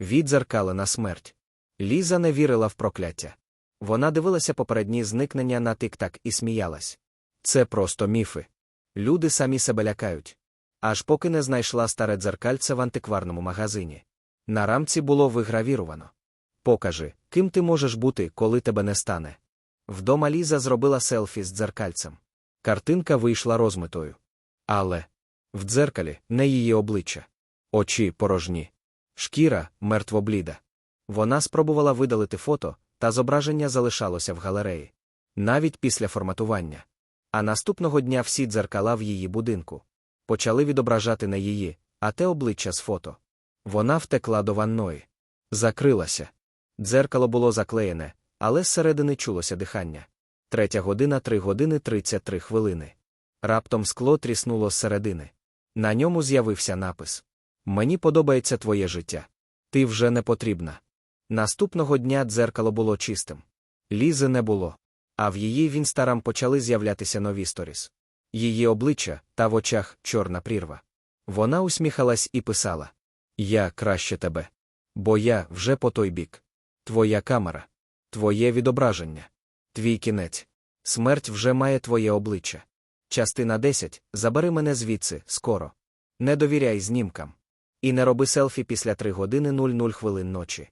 Відзеркали на смерть. Ліза не вірила в прокляття. Вона дивилася попередні зникнення на тик-так і сміялась. Це просто міфи. Люди самі себе лякають. Аж поки не знайшла старе дзеркальце в антикварному магазині. На рамці було вигравіровано. Покажи, ким ти можеш бути, коли тебе не стане. Вдома Ліза зробила селфі з дзеркальцем. Картинка вийшла розмитою. Але в дзеркалі не її обличчя. Очі порожні. Шкіра мертвобліда. Вона спробувала видалити фото, та зображення залишалося в галереї. Навіть після форматування. А наступного дня всі дзеркала в її будинку почали відображати не її, а те обличчя з фото. Вона втекла до ванної. Закрилася. Дзеркало було заклеєне, але зсередини чулося дихання. Третя година три години 33 хвилини. Раптом скло тріснуло зсередини. На ньому з'явився напис Мені подобається твоє життя. Ти вже не потрібна. Наступного дня дзеркало було чистим. Лізи не було. А в її в інстарам почали з'являтися нові сторіс. Її обличчя та в очах чорна прірва. Вона усміхалась і писала: Я краще тебе. Бо я вже по той бік. Твоя камера, твоє відображення, твій кінець. Смерть вже має твоє обличчя. Частина 10. Забери мене звідси, скоро. Не довіряй знімкам. І не роби селфі після 3 години 00 хвилин ночі.